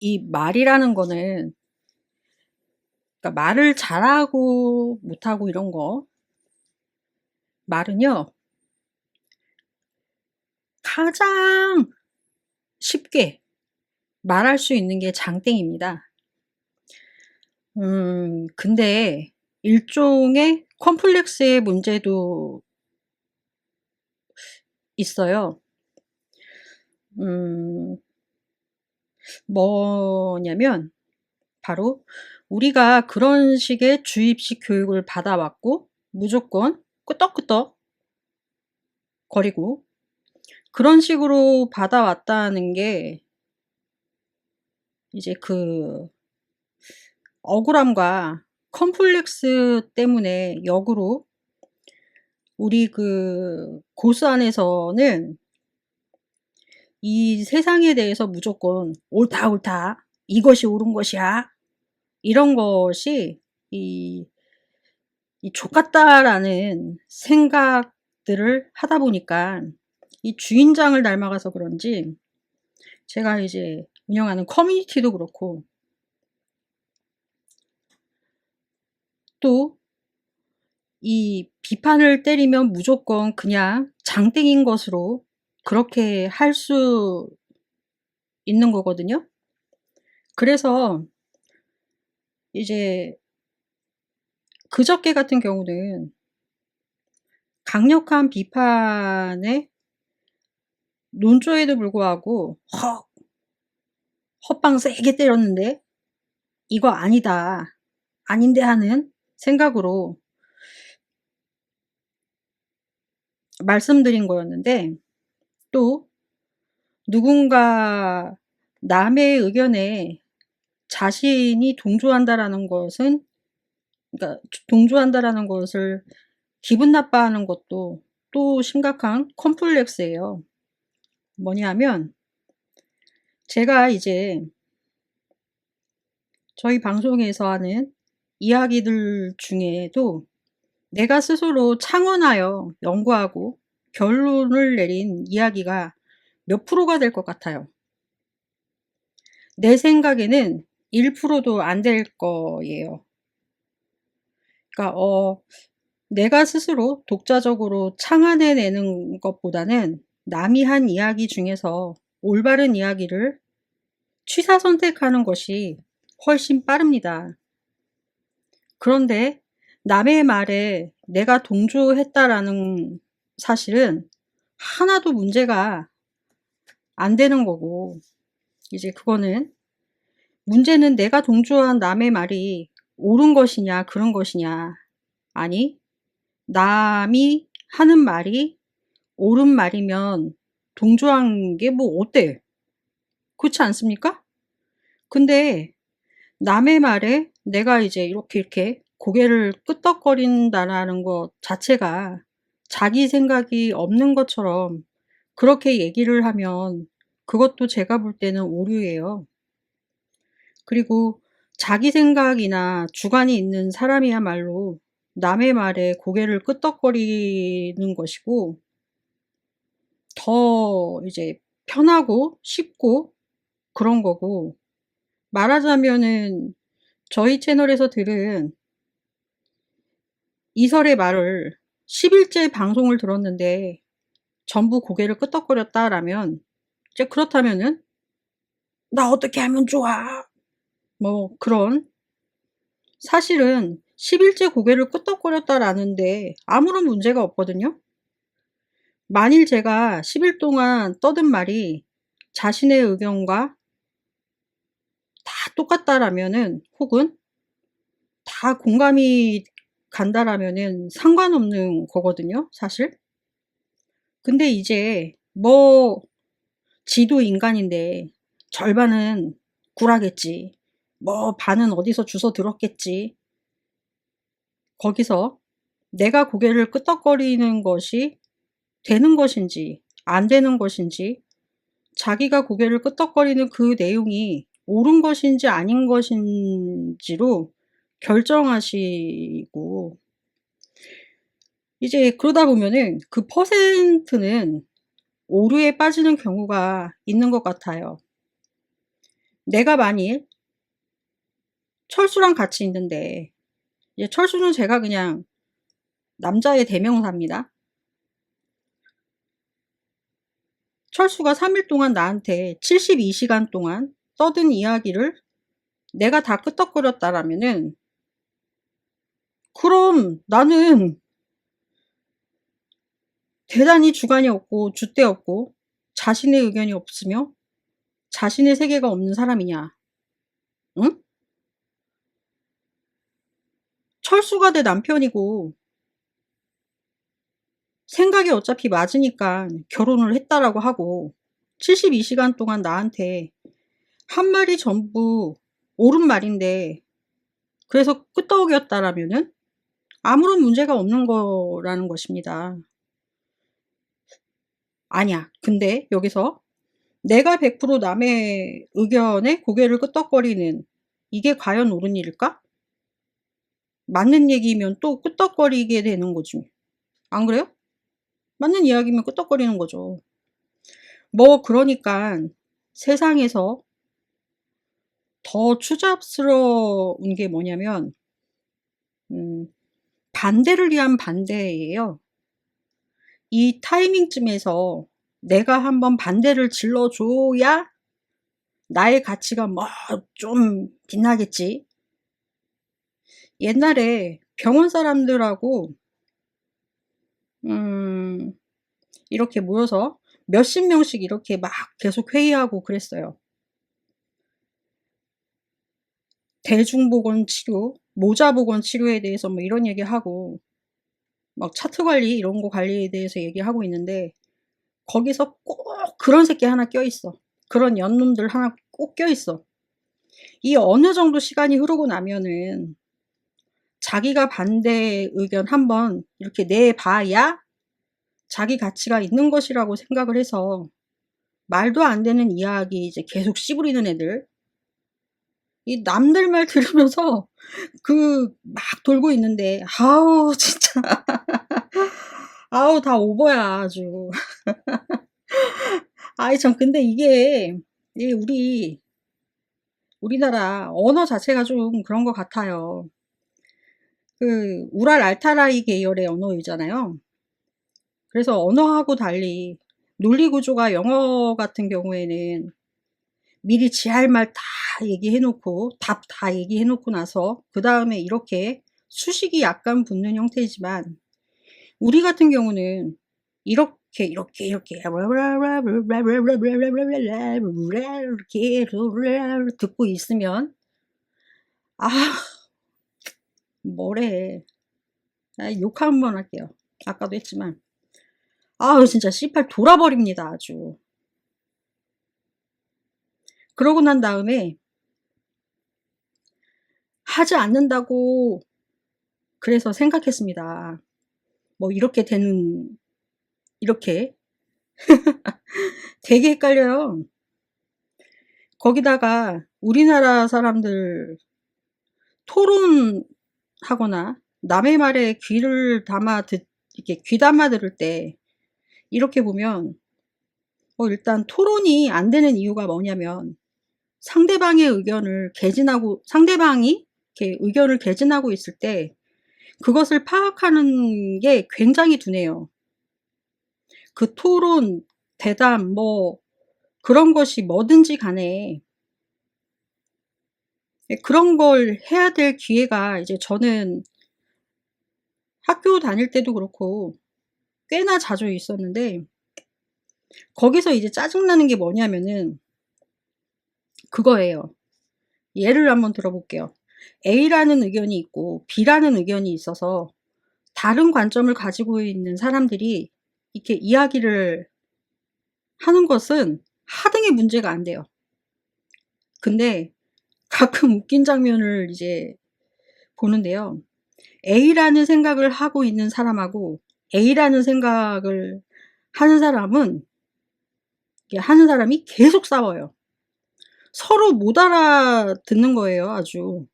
이 말이라는 거는 그러니까 말을 잘하고 못하고 이런 거 말은요 가장 쉽게 말할 수 있는 게 장땡입니다. 음, 근데 일종의 컴플렉스의 문제도 있어요. 음, 뭐냐면, 바로 우리가 그런 식의 주입식 교육을 받아왔고, 무조건 끄떡끄떡 거리고, 그런 식으로 받아왔다는 게, 이제 그, 억울함과 컴플렉스 때문에 역으로 우리 그 고수 안에서는 이 세상에 대해서 무조건 옳다 옳다. 이것이 옳은 것이야. 이런 것이 이, 이 족같다라는 생각들을 하다 보니까 이 주인장을 닮아가서 그런지 제가 이제 운영하는 커뮤니티도 그렇고 또 이 비판을 때리면 무조건 그냥 장땡인 것으로 그렇게 할 수 있는 거거든요. 그래서 이제 그저께 같은 경우는 강력한 비판에 논조에도 불구하고 헉 헛방 세게 때렸는데 이거 아니다 아닌데 하는 생각으로 말씀드린 거였는데 또 누군가 남의 의견에 자신이 동조한다라는 것은 그러니까 동조한다라는 것을 기분 나빠하는 것도 또 심각한 컴플렉스예요. 뭐냐면 제가 이제 저희 방송에서 하는 이야기들 중에도 내가 스스로 창원하여 연구하고 결론을 내린 이야기가 몇 프로가 될 것 같아요. 내 생각에는 1%도 안 될 거예요. 그러니까 어 내가 스스로 독자적으로 창안해내는 것보다는 남이 한 이야기 중에서 올바른 이야기를 취사 선택하는 것이 훨씬 빠릅니다. 그런데 남의 말에 내가 동조했다라는 사실은 하나도 문제가 안 되는 거고, 이제 그거는 문제는 내가 동조한 남의 말이 옳은 것이냐, 그런 것이냐. 아니, 남이 하는 말이 옳은 말이면 동조한 게 뭐 어때? 그렇지 않습니까? 근데 남의 말에 내가 이제 이렇게 이렇게 고개를 끄덕거린다라는 것 자체가 자기 생각이 없는 것처럼 그렇게 얘기를 하면 그것도 제가 볼 때는 오류예요. 그리고 자기 생각이나 주관이 있는 사람이야말로 남의 말에 고개를 끄덕거리는 것이고 더 이제 편하고 쉽고 그런 거고 말하자면은 저희 채널에서 들은 이설의 말을 10일째 방송을 들었는데 전부 고개를 끄덕거렸다라면 이제 그렇다면은 나 어떻게 하면 좋아? 뭐 그런 사실은 10일째 고개를 끄덕거렸다라는데 아무런 문제가 없거든요. 만일 제가 10일 동안 떠든 말이 자신의 의견과 다 똑같다라면은 혹은 다 공감이 간다라면은 상관없는 거거든요, 사실. 근데 이제 뭐 지도 인간인데 절반은 구라겠지. 뭐 반은 어디서 주워 들었겠지. 거기서 내가 고개를 끄덕거리는 것이 되는 것인지 안 되는 것인지 자기가 고개를 끄덕거리는 그 내용이 옳은 것인지 아닌 것인지로 결정하시고 이제 그러다 보면은 그 퍼센트는 오류에 빠지는 경우가 있는 것 같아요. 내가 만일 철수랑 같이 있는데 이제 철수는 제가 그냥 남자의 대명사입니다. 철수가 3일 동안 나한테 72시간 동안 떠든 이야기를 내가 다 끄떡거렸다라면은 그럼 나는 대단히 주관이 없고 줏대 없고 자신의 의견이 없으며 자신의 세계가 없는 사람이냐? 응? 철수가 내 남편이고 생각이 어차피 맞으니까 결혼을 했다라고 하고 72시간 동안 나한테 한 말이 전부 옳은 말인데 그래서 끄떡이었다라면은 아무런 문제가 없는 거라는 것입니다. 아니야. 근데 여기서 내가 100% 남의 의견에 고개를 끄덕거리는 이게 과연 옳은 일일까? 맞는 얘기면 또 끄덕거리게 되는 거지. 안 그래요? 맞는 이야기면 끄덕거리는 거죠. 뭐 그러니까 세상에서 더 추잡스러운 게 뭐냐면 음, 반대를 위한 반대예요. 이 타이밍쯤에서 내가 한번 반대를 질러줘야 나의 가치가 뭐 좀 빛나겠지. 옛날에 병원 사람들하고 음, 이렇게 모여서 몇십 명씩 이렇게 막 계속 회의하고 그랬어요. 대중보건 치료, 모자보건 치료에 대해서 뭐 이런 얘기하고 막 차트 관리 이런 거 관리에 대해서 얘기하고 있는데 거기서 꼭 그런 새끼 하나 껴있어. 그런 연놈들 하나 꼭 껴있어. 이 어느 정도 시간이 흐르고 나면은 자기가 반대 의견 한번 이렇게 내봐야 자기 가치가 있는 것이라고 생각을 해서 말도 안 되는 이야기 이제 계속 씨부리는 애들 이 남들 말 들으면서 그 막 돌고 있는데 아우 진짜 아우 다 오버야 아주 아이 참 근데 이게 이 우리 우리나라 언어 자체가 좀 그런 것 같아요. 그 우랄 알타라이 계열의 언어이잖아요. 그래서 언어하고 달리 논리 구조가 영어 같은 경우에는 미리 지 할 말 다 얘기해 놓고 답 다 얘기해 놓고 나서 그 다음에 이렇게 수식이 약간 붙는 형태지만 우리 같은 경우는 이렇게 이렇게 이렇게 이렇게 듣고 있으면 아 뭐래 아, 욕한 번 할게요 아까도 했지만 아우 진짜 씨팔 돌아버립니다 아주 그러고 난 다음에 하지 않는다고 그래서 생각했습니다. 뭐 이렇게 되는 이렇게 되게 헷갈려요. 거기다가 우리나라 사람들 토론하거나 남의 말에 귀를 담아 듣 이렇게 귀 담아 들을 때 이렇게 보면 어 일단 토론이 안 되는 이유가 뭐냐면 상대방의 의견을 개진하고 상대방이 이렇게 의견을 개진하고 있을 때 그것을 파악하는 게 굉장히 둔해요. 그 토론, 대담, 뭐 그런 것이 뭐든지 간에 그런 걸 해야 될 기회가 이제 저는 학교 다닐 때도 그렇고 꽤나 자주 있었는데 거기서 이제 짜증나는 게 뭐냐면은 그거예요. 예를 한번 들어볼게요. A라는 의견이 있고 B라는 의견이 있어서 다른 관점을 가지고 있는 사람들이 이렇게 이야기를 하는 것은 하등의 문제가 안 돼요. 근데 가끔 웃긴 장면을 이제 보는데요. A라는 생각을 하고 있는 사람하고 A라는 생각을 하는 사람은 하는 사람이 계속 싸워요. 서로 못 알아듣는 거예요, 아주.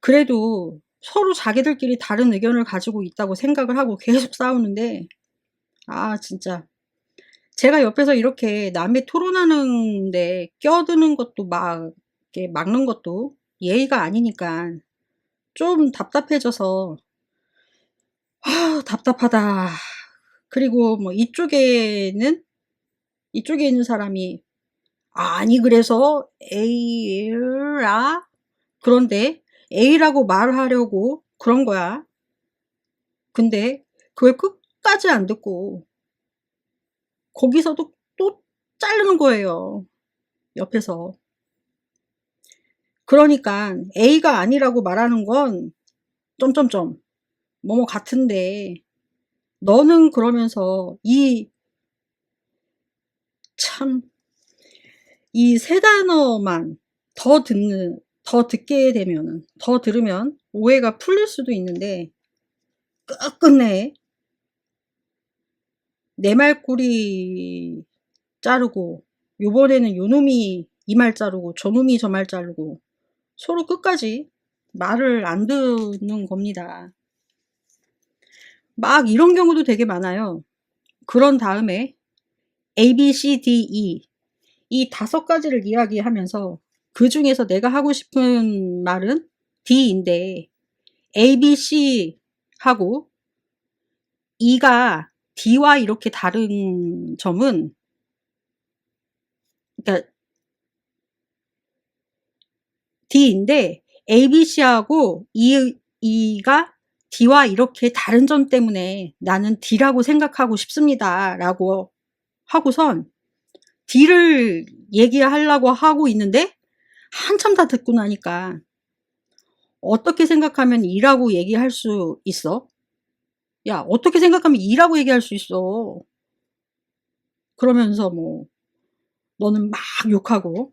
그래도 서로 자기들끼리 다른 의견을 가지고 있다고 생각을 하고 계속 싸우는데, 아, 진짜. 제가 옆에서 이렇게 남의 토론하는데 껴드는 것도 막 이렇게 막는 것도 예의가 아니니까 좀 답답해져서 아, 답답하다. 그리고 뭐 이쪽에는 이쪽에 있는 사람이 아니 그래서 A라 그런데 A라고 말하려고 그런 거야. 근데 그걸 끝까지 안 듣고 거기서도 또 자르는 거예요. 옆에서. 그러니까 A가 아니라고 말하는 건 점점점 뭐뭐 같은데 너는 그러면서 이 참 이 세 단어만 더 듣는 더 듣게 되면은 더 들으면 오해가 풀릴 수도 있는데 끝끝내 내 말꼬리 자르고 요번에는 요놈이 이 말 자르고 저놈이 저 말 자르고 서로 끝까지 말을 안 듣는 겁니다. 막 이런 경우도 되게 많아요. 그런 다음에 A, B, C, D, E 이 다섯 가지를 이야기하면서 그 중에서 내가 하고 싶은 말은 D인데 A, B, C 하고 E가 D와 이렇게 다른 점은 그러니까 D인데 A, B, C하고 E, E가 D와 이렇게 다른 점 때문에 나는 D라고 생각하고 싶습니다. 라고 하고선 D를 얘기하려고 하고 있는데 한참 다 듣고 나니까 어떻게 생각하면 E라고 얘기할 수 있어? 야, 어떻게 생각하면 E라고 얘기할 수 있어? 그러면서 뭐, 너는 막 욕하고,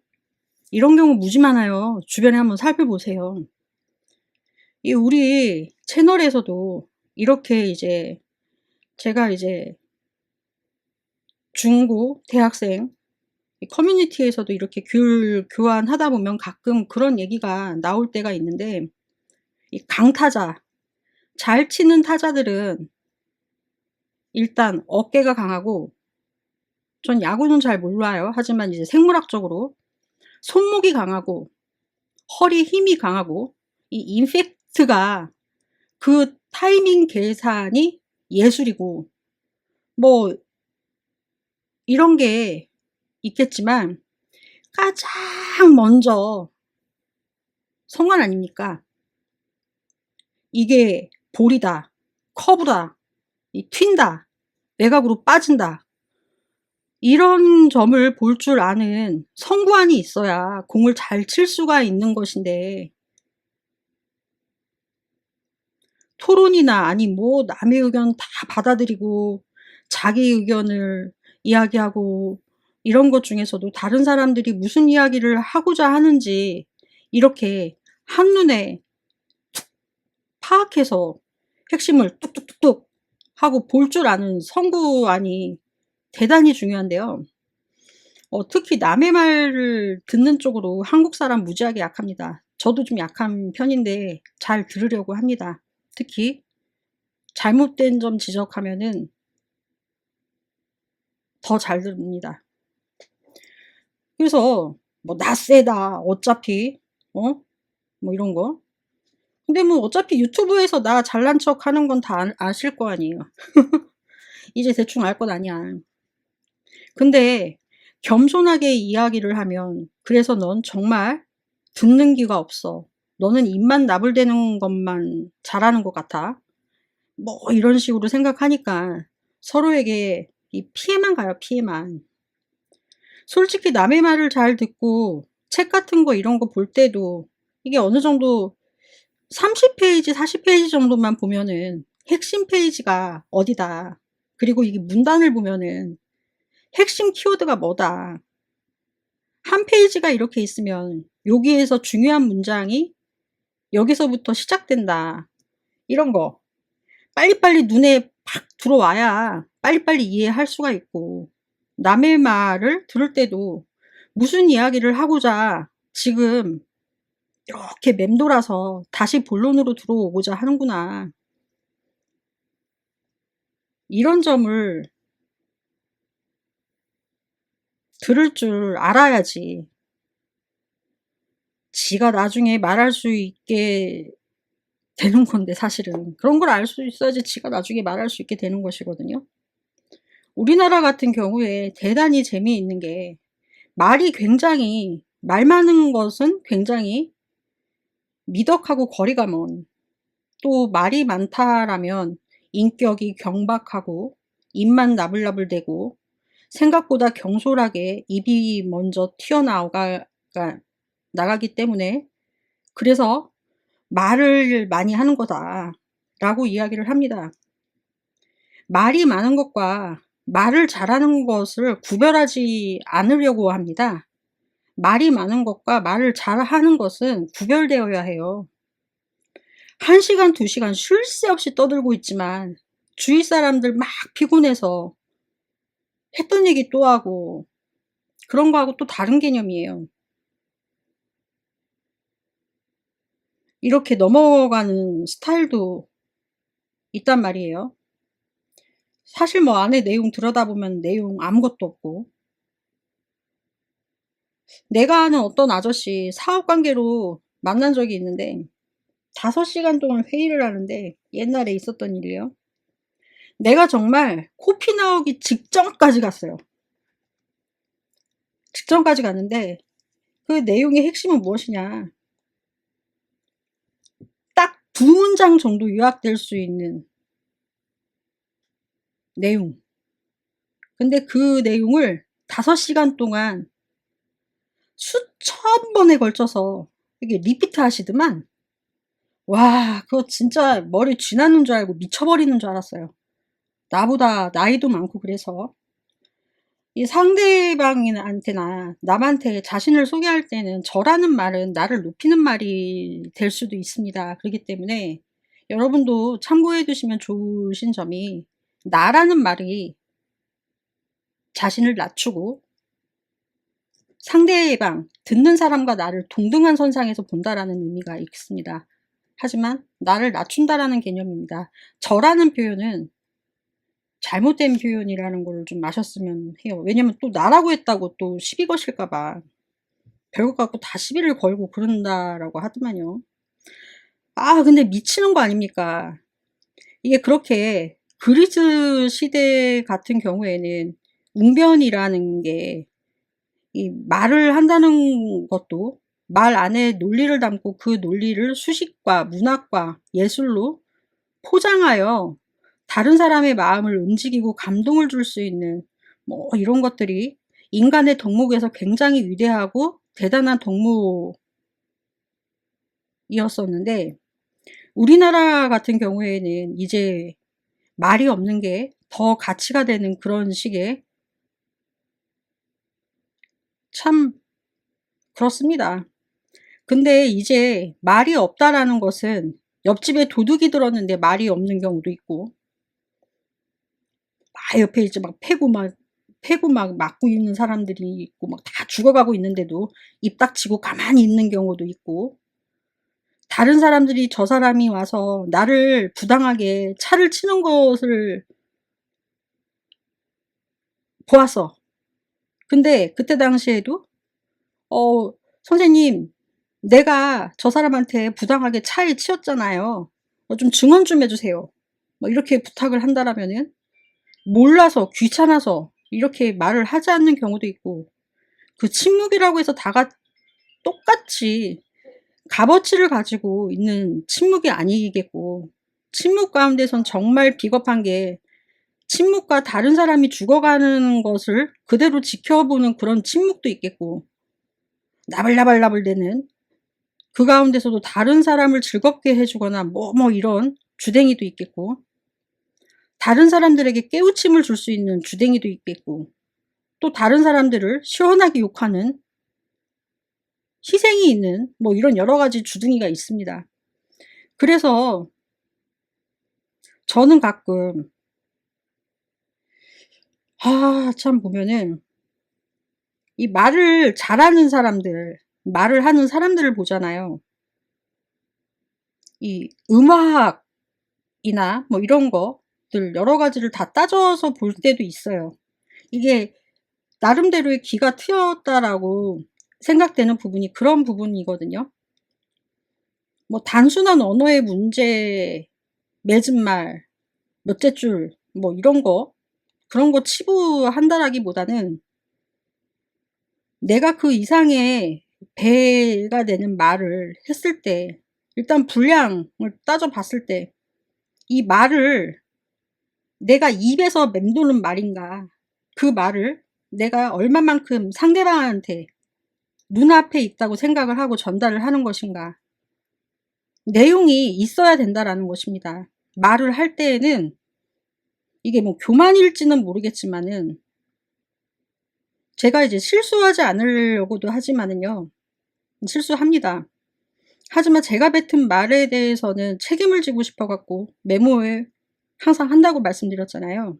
이런 경우 무지 많아요. 주변에 한번 살펴보세요. 이 우리 채널에서도 이렇게 이제 제가 이제 중고 대학생 커뮤니티에서도 이렇게 귤 교환하다 보면 가끔 그런 얘기가 나올 때가 있는데 이 강타자 잘 치는 타자들은 일단 어깨가 강하고 전 야구는 잘 몰라요. 하지만 이제 생물학적으로 손목이 강하고 허리 힘이 강하고 이 임팩트가 그 타이밍 계산이 예술이고 뭐 이런 게 있겠지만 가장 먼저 성관 아닙니까? 이게 볼이다, 커브다, 이 튄다, 외곽으로 빠진다. 이런 점을 볼 줄 아는 성구안이 있어야 공을 잘 칠 수가 있는 것인데 토론이나 아니 뭐 남의 의견 다 받아들이고 자기 의견을 이야기하고 이런 것 중에서도 다른 사람들이 무슨 이야기를 하고자 하는지 이렇게 한눈에 툭 파악해서 핵심을 뚝뚝뚝뚝 하고 볼 줄 아는 성구안이 대단히 중요한데요. 어, 특히 남의 말을 듣는 쪽으로 한국 사람 무지하게 약합니다. 저도 좀 약한 편인데 잘 들으려고 합니다. 특히 잘못된 점 지적하면은 더 잘 들립니다. 그래서 뭐 나 세다 어차피 어? 뭐 이런 거. 근데 뭐 어차피 유튜브에서 나 잘난 척 하는 건 다 아실 거 아니에요. 이제 대충 알 것 아니야. 근데 겸손하게 이야기를 하면 그래서 넌 정말 듣는 귀가 없어. 너는 입만 나불대는 것만 잘하는 것 같아. 뭐 이런 식으로 생각하니까 서로에게 이 피해만 가요, 피해만. 솔직히 남의 말을 잘 듣고 책 같은 거 이런 거 볼 때도 이게 어느 정도 30페이지, 40페이지 정도만 보면은 핵심 페이지가 어디다. 그리고 이게 문단을 보면은 핵심 키워드가 뭐다. 한 페이지가 이렇게 있으면 여기에서 중요한 문장이 여기서부터 시작된다. 이런 거. 빨리빨리 눈에 팍 들어와야 빨리빨리 이해할 수가 있고, 남의 말을 들을 때도 무슨 이야기를 하고자 지금 이렇게 맴돌아서 다시 본론으로 들어오고자 하는구나. 이런 점을 들을 줄 알아야지. 지가 나중에 말할 수 있게 되는 건데 사실은 그런 걸 알 수 있어야지 지가 나중에 말할 수 있게 되는 것이거든요. 우리나라 같은 경우에 대단히 재미있는 게 말이 굉장히 말 많은 것은 굉장히 미덕하고 거리가 먼 또 말이 많다라면 인격이 경박하고 입만 나불나불대고 생각보다 경솔하게 입이 먼저 튀어나오가 나가기 때문에 그래서 말을 많이 하는 거다 라고 이야기를 합니다. 말이 많은 것과 말을 잘하는 것을 구별하지 않으려고 합니다. 말이 많은 것과 말을 잘하는 것은 구별되어야 해요. 1시간, 2시간 쉴 새 없이 떠들고 있지만 주위 사람들 막 피곤해서 했던 얘기 또 하고 그런 거하고 또 다른 개념이에요. 이렇게 넘어가는 스타일도 있단 말이에요. 사실 뭐 안에 내용 들여다보면 내용 아무것도 없고 내가 아는 어떤 아저씨 사업관계로 만난 적이 있는데 5시간 동안 회의를 하는데 옛날에 있었던 일이에요. 내가 정말 코피 나오기 직전까지 갔어요. 직전까지 갔는데 그 내용의 핵심은 무엇이냐. 딱 두 문장 정도 요약될 수 있는 내용. 근데 그 내용을 5시간 동안 수천 번에 걸쳐서 이게 리피트 하시더만 와 그거 진짜 머리 쥐나는 줄 알고 미쳐버리는 줄 알았어요. 나보다 나이도 많고 그래서 이 상대방한테나 남한테 자신을 소개할 때는 저라는 말은 나를 높이는 말이 될 수도 있습니다. 그렇기 때문에 여러분도 참고해 두시면 좋으신 점이 나라는 말이 자신을 낮추고 상대방, 듣는 사람과 나를 동등한 선상에서 본다라는 의미가 있습니다. 하지만 나를 낮춘다라는 개념입니다. 저라는 표현은 잘못된 표현이라는 걸좀 마셨으면 해요. 왜냐면 또 나라고 했다고 또 시비 거실까봐 별것 갖고 다 시비를 걸고 그런다라고 하더만요. 아 근데 미치는 거 아닙니까? 이게 그렇게 그리스 시대 같은 경우에는 웅변이라는 게 이 말을 한다는 것도 말 안에 논리를 담고 그 논리를 수식과 문학과 예술로 포장하여 다른 사람의 마음을 움직이고 감동을 줄 수 있는 뭐 이런 것들이 인간의 덕목에서 굉장히 위대하고 대단한 덕목이었었는데 우리나라 같은 경우에는 이제 말이 없는 게 더 가치가 되는 그런 식의 참 그렇습니다. 근데 이제 말이 없다라는 것은 옆집에 도둑이 들었는데 말이 없는 경우도 있고 막 옆에 이제 막 패고 막 패고 막 맞고 있는 사람들이 있고 막 다 죽어가고 있는데도 입 닥치고 가만히 있는 경우도 있고 다른 사람들이 저 사람이 와서 나를 부당하게 차를 치는 것을 보았어. 근데 그때 당시에도 어 선생님 내가 저 사람한테 부당하게 차에 치였잖아요. 어, 좀 증언 좀 해주세요. 뭐 이렇게 부탁을 한다라면은 몰라서 귀찮아서 이렇게 말을 하지 않는 경우도 있고 그 침묵이라고 해서 다가 똑같이 값어치를 가지고 있는 침묵이 아니겠고 침묵 가운데선 정말 비겁한 게 침묵과 다른 사람이 죽어가는 것을 그대로 지켜보는 그런 침묵도 있겠고 나발나발나발 되는 그 가운데서도 다른 사람을 즐겁게 해주거나 뭐뭐 뭐 이런 주댕이도 있겠고 다른 사람들에게 깨우침을 줄 수 있는 주댕이도 있겠고 또 다른 사람들을 시원하게 욕하는 희생이 있는 뭐 이런 여러 가지 주둥이가 있습니다. 그래서 저는 가끔 아, 참 보면은 이 말을 잘하는 사람들, 말을 하는 사람들을 보잖아요. 이 음악이나 뭐 이런 것들 여러 가지를 다 따져서 볼 때도 있어요. 이게 나름대로의 기가 트였다라고 생각되는 부분이 그런 부분이거든요. 뭐 단순한 언어의 문제, 맺은 말, 몇째 줄, 뭐 이런 거, 그런 거 치부한다라기보다는 내가 그 이상의 배가 되는 말을 했을 때, 일단 분량을 따져봤을 때, 이 말을 내가 입에서 맴도는 말인가, 그 말을 내가 얼마만큼 상대방한테 눈앞에 있다고 생각을 하고 전달을 하는 것인가. 내용이 있어야 된다라는 것입니다. 말을 할 때에는 이게 뭐 교만일지는 모르겠지만은 제가 이제 실수하지 않으려고도 하지만은요. 실수합니다. 하지만 제가 뱉은 말에 대해서는 책임을 지고 싶어 갖고 메모를 항상 한다고 말씀드렸잖아요.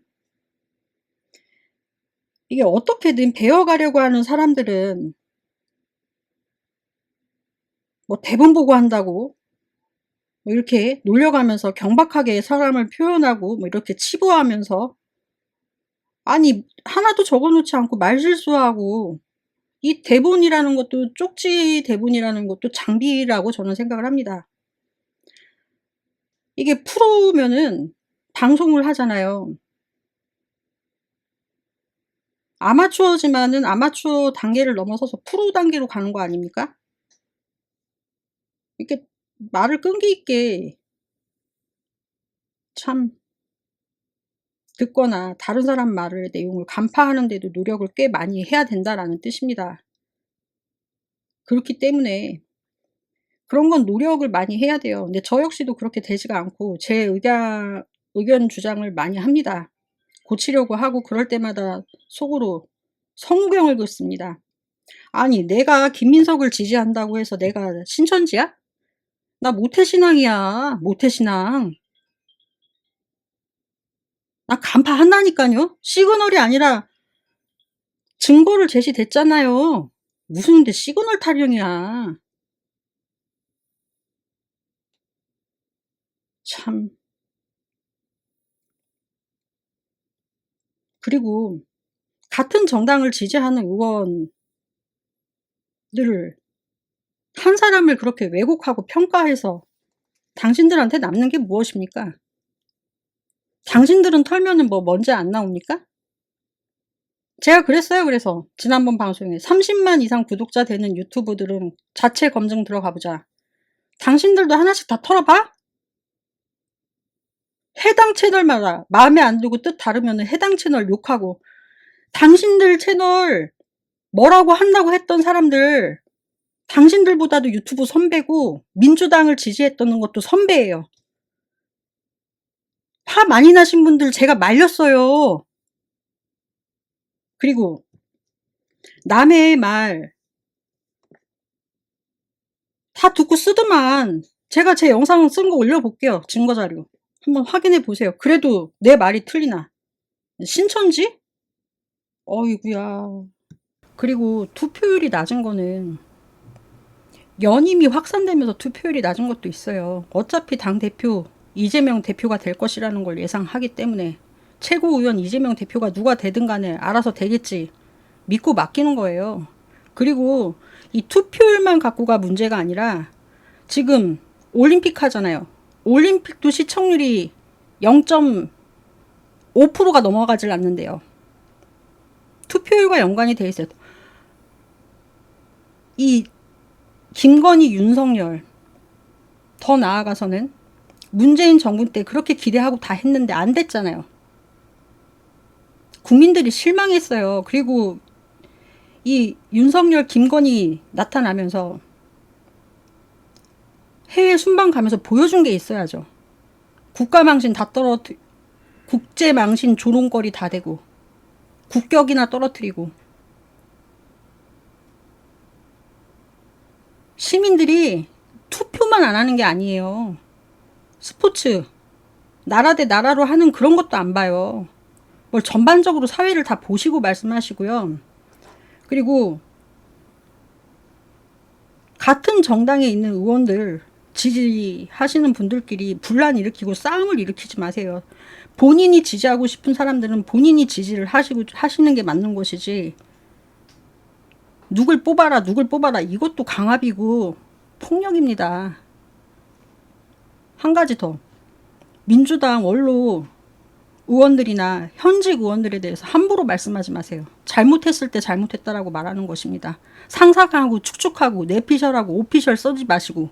이게 어떻게든 배워가려고 하는 사람들은 뭐 대본 보고 한다고 뭐 이렇게 놀려가면서 경박하게 사람을 표현하고 뭐 이렇게 치부하면서 아니 하나도 적어놓지 않고 말실수하고 이 대본이라는 것도 쪽지 대본이라는 것도 장비라고 저는 생각을 합니다. 이게 프로면은 방송을 하잖아요. 아마추어지만은 아마추어 단계를 넘어서서 프로 단계로 가는 거 아닙니까? 이렇게 말을 끈기 있게 참 듣거나 다른 사람 말을 내용을 간파하는 데도 노력을 꽤 많이 해야 된다라는 뜻입니다. 그렇기 때문에 그런 건 노력을 많이 해야 돼요. 근데 저 역시도 그렇게 되지가 않고 제 의견, 의견 주장을 많이 합니다. 고치려고 하고 그럴 때마다 속으로 성경을 긋습니다. 아니 내가 김민석을 지지한다고 해서 내가 신천지야? 나 모태신앙이야. 모태신앙. 나 간파한다니까요. 시그널이 아니라 증거를 제시됐잖아요. 무슨 근데 시그널 타령이야. 참. 그리고 같은 정당을 지지하는 의원들을 한 사람을 그렇게 왜곡하고 평가해서 당신들한테 남는 게 무엇입니까? 당신들은 털면은 뭐 먼지 안 나옵니까? 제가 그랬어요. 그래서 지난번 방송에 30만 이상 구독자 되는 유튜브들은 자체 검증 들어가 보자. 당신들도 하나씩 다 털어봐? 해당 채널마다 마음에 안 들고 뜻 다르면 해당 채널 욕하고 당신들 채널 뭐라고 한다고 했던 사람들 당신들보다도 유튜브 선배고 민주당을 지지했던 것도 선배예요. 화 많이 나신 분들 제가 말렸어요. 그리고 남의 말 다 듣고 쓰더만 제가 제 영상 쓴 거 올려볼게요. 증거자료. 한번 확인해 보세요. 그래도 내 말이 틀리나. 신천지? 어이구야. 그리고 투표율이 낮은 거는 연임이 확산되면서 투표율이 낮은 것도 있어요. 어차피 당 대표 이재명 대표가 될 것이라는 걸 예상하기 때문에 최고위원 이재명 대표가 누가 되든 간에 알아서 되겠지 믿고 맡기는 거예요. 그리고 이 투표율만 갖고가 문제가 아니라 지금 올림픽 하잖아요. 올림픽도 시청률이 0.5%가 넘어가질 않는데요. 투표율과 연관이 돼 있어요. 이 김건희, 윤석열 더 나아가서는 문재인 정부 때 그렇게 기대하고 다 했는데 안 됐잖아요. 국민들이 실망했어요. 그리고 이 윤석열, 김건희 나타나면서 해외 순방 가면서 보여준 게 있어야죠. 국가 망신 다 떨어뜨, 국제 망신 조롱거리 다 되고, 국격이나 떨어뜨리고, 시민들이 투표만 안 하는 게 아니에요. 스포츠, 나라 대 나라로 하는 그런 것도 안 봐요. 뭘 전반적으로 사회를 다 보시고 말씀하시고요. 그리고 같은 정당에 있는 의원들 지지하시는 분들끼리 분란 일으키고 싸움을 일으키지 마세요. 본인이 지지하고 싶은 사람들은 본인이 지지를 하시고 하시는 게 맞는 것이지 누굴 뽑아라 누굴 뽑아라 이것도 강압이고 폭력입니다. 한 가지 더 민주당 원로 의원들이나 현직 의원들에 대해서 함부로 말씀하지 마세요. 잘못했을 때 잘못했다라고 말하는 것입니다. 상상하고 축축하고 내피셜하고 오피셜 써지 마시고